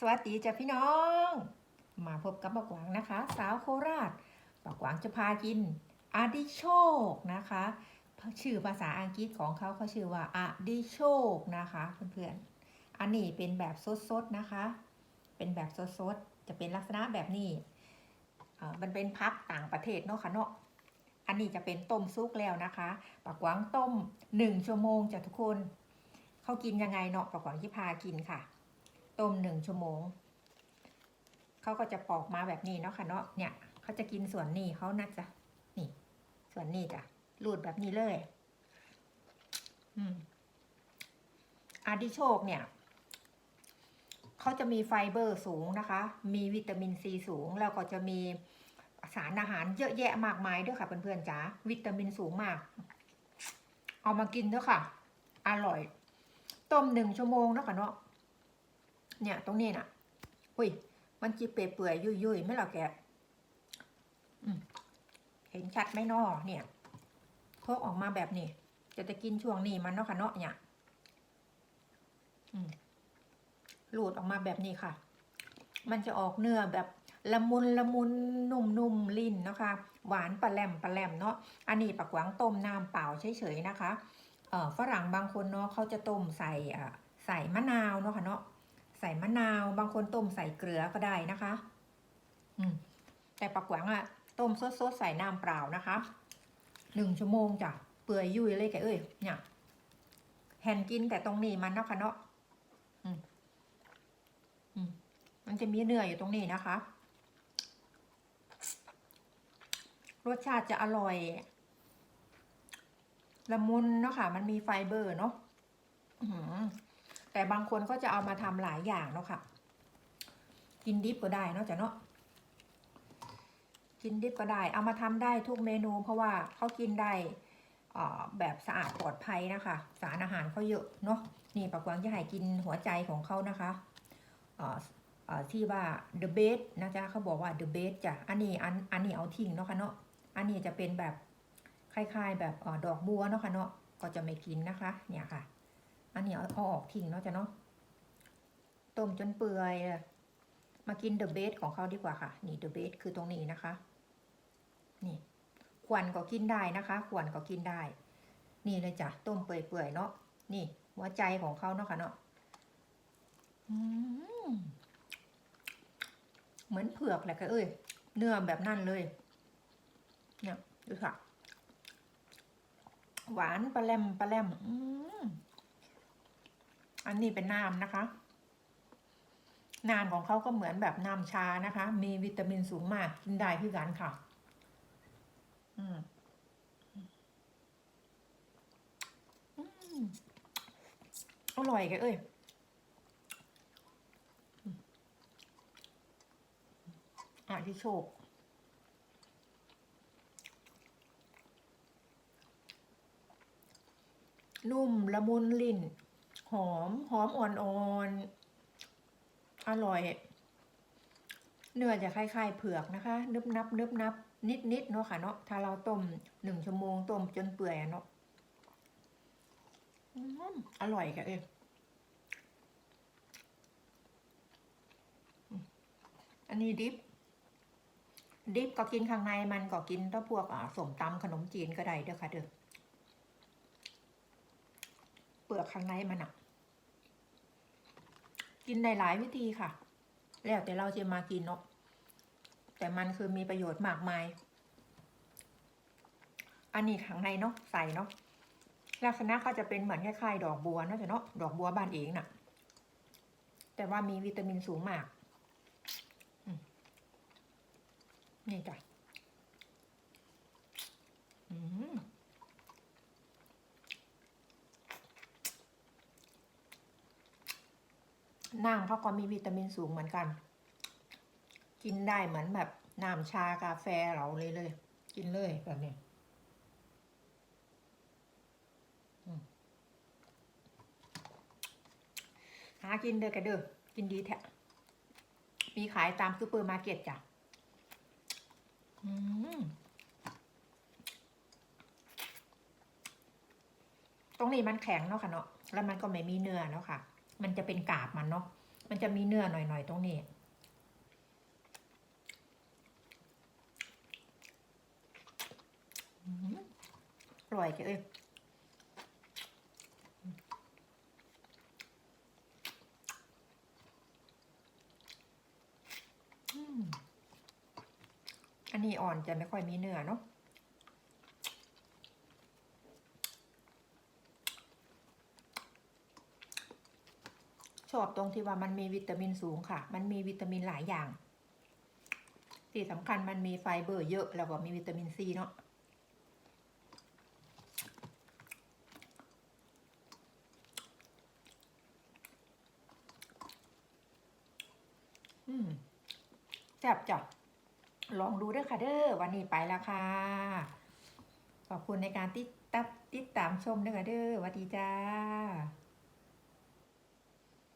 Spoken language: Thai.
สวัสดีจ้ะพี่น้อง มาพบกับปากหวางนะคะ สาวโคราชปากหวางจะพากินอาดิโชคนะคะชื่อภาษาอังกฤษของเขาเขาชื่อว่าอาดิโชคนะคะเพื่อนๆอันนี้เป็นแบบสดๆนะคะ เป็นแบบสดๆจะเป็นลักษณะแบบนี้อ่ามันเป็นพักต่างประเทศเนาะค่ะเนาะอันนี้จะเป็นต้มซุกแล้วนะคะปากหวางต้มหนึ่งชั่วโมงจ้ะทุกคน เขากินยังไงเนาะปากหวางที่พากินค่ะ ต้มหนึ่งชั่วโมง เขาก็จะปอกมาแบบนี้เนาะค่ะเนาะเนี่ยเขาจะกินส่วนนี้เขานะจ๊ะนี่ ส่วนนี้จ้ะรูดแบบนี้เลย อืมอาดิโชคเนี่ยเขาจะมีไฟเบอร์สูงนะคะ มีวิตามินซีสูง แล้วก็จะมีสารอาหารเยอะแยะมากมายด้วยค่ะเพื่อนๆจ๋าวิตามินสูงมาก เอามากินด้วยค่ะ อร่อย ต้มหนึ่งชั่วโมงเนาะค่ะเนาะ เนี่ยตรงนี้น่ะ อุ้ย มันจีเปื่อยๆยุ่ยไม่หรอกแกเห็นชัดไหมนอเนี่ยพกออกมาแบบนี้ จะจะกินช่วงนี้มันเนาะค่ะเนาะเนี่ยหลุดออกมาแบบนี้ค่ะ มันจะออกเนื้อแบบละมุนละมุนนุ่มๆลิ้นนะคะ หวานปลาแหลมปลาแหลมเนาะอันนี้ปักวังต้มน้ำเปล่าเฉยๆนะคะเอ่อฝรั่งบางคนเนาะเขาจะต้มใส่อ่ใส่มะนาวเนาะค่ะเนาะ ใส่มะนาว บางคนต้มใส่เกลือก็ได้นะคะ อืมแต่ปักหวังอะต้มสดๆใส่น้ำเปล่านะคะหนึ่งชั่วโมงจ้ะเปื่อยยุ่ยเลยแกเอ้ยเนี่ยแฮนกินแต่ตรงนี้มันเนาะคะเนาะอืมอืมมันจะมีเนื้ออยู่ตรงนี้นะคะ รสชาติจะอร่อย ละมุนเนาะค่ะ มันมีไฟเบอร์เนาะ แต่บางคนก็จะเอามาทำหลายอย่างเนาะค่ะ กินดิบก็ได้เนาะจ้ะเนาะกินดิบก็ได้ เอามาทำได้ทุกเมนู เพราะว่าเขากินได้แบบสะอาดปลอดภัยนะคะ สารอาหารเขาเยอะเนาะนี่ปากวางจะให้กินหัวใจของเขานะคะที่ว่า the best นะจ๊ะเขาบอกว่า the best จ้ะอันนี้อันอันนี้เอาทิ้งเนาะค่ะเนาะอันนี้จะเป็นแบบคล้ายๆ แบบอดอกบัวเนาะค่ะเนาะก็จะไม่กินนะคะ เนี่ยค่ะ อันนี้เอาออกทิ้งเนาะจ้ะเนาะต้มจนเปื่อยมากินเดอะเบสของเขาดีกว่าค่ะ นี่เดอะเบสคือตรงนี้นะคะ นี่ขวัญก็กินได้นะคะขวัญก็กินได้ นี่เลยจ้ะต้มเปื่อยๆเนาะนี่หัวใจของเขาเนาะค่ะเนาะเหมือนเผือกแหละค่ะเอ้ยเนื้อแบบนั่นเลย เนี่ยดูค่ะ หวานปลาแรมปลาแรมอืม อันนี้เป็นน้ำนะคะ น้ำของเขาก็เหมือนแบบน้ำชานะคะ มีวิตามินสูงมากกินได้คือกันค่ะอืมอืมอร่อยแกเอ้ยอืมอะที่โชคนุ่มละมุนลิ้น หอม หอมอ่อนๆ อร่อย เนื้อจะคล้ายๆเผือกนะคะ นึบนับนึบนับนิดนิดๆเนาะค่ะเนาะ ถ้าเราต้มหนึ่งชั่วโมงต้มจนเปื่อยเนาะอร่อยค่ะเอออันนี้ดิบดิบก็กินข้างในมันก็กินถ้าพวกอ่าสมตำขนมจีนก็ได้เด้อค่ะเด้อ เปลือกข้างในมันอะ กินได้หลายวิธีค่ะ แล้วแต่เราจะมากินเนาะแต่มันคือมีประโยชน์มากมาย อันนี้ข้างในเนาะใส่เนาะลักษณะเขาจะเป็นเหมือนคล้ายๆดอกบัวเนาะจ้ะเนาะดอกบัวบ้านเองน่ะ แต่ว่ามีวิตามินสูงมากนี่จ้ะอืม น้ำเขาก็มีวิตามินสูงเหมือนกัน กินได้เหมือนแบบน้ำชากาแฟเราเลยเลย กินเลยแบบนี้หากินเด้อกระเด้อกินดีแท้มีขายตามซูเปอร์มาร์เก็ตจ้ะตรงนี้มันแข็งเนาะค่ะเนาะแล้วมันก็ไม่มีเนื้อเนาะค่ะ มันจะเป็นกาบมันเนาะ มันจะมีเนื้อหน่อยๆตรงนี้ อร่อยจ้ะเอ้ยอันนี้อ่อนจะไม่ค่อยมีเนื้อเนาะ ชอบตรงที่ว่ามันมีวิตามินสูงค่ะ มันมีวิตามินหลายอย่างที่สำคัญมันมีไฟเบอร์เยอะ แล้วก็มีวิตามินซีเนาะอืมแซ่บจ้ะลองดูเด้อค่ะเด้อวันนี้ไปแล้วค่ะ ขอบคุณในการติดตับติดตามชมด้อค่ะเด้อสวัสดีจ้า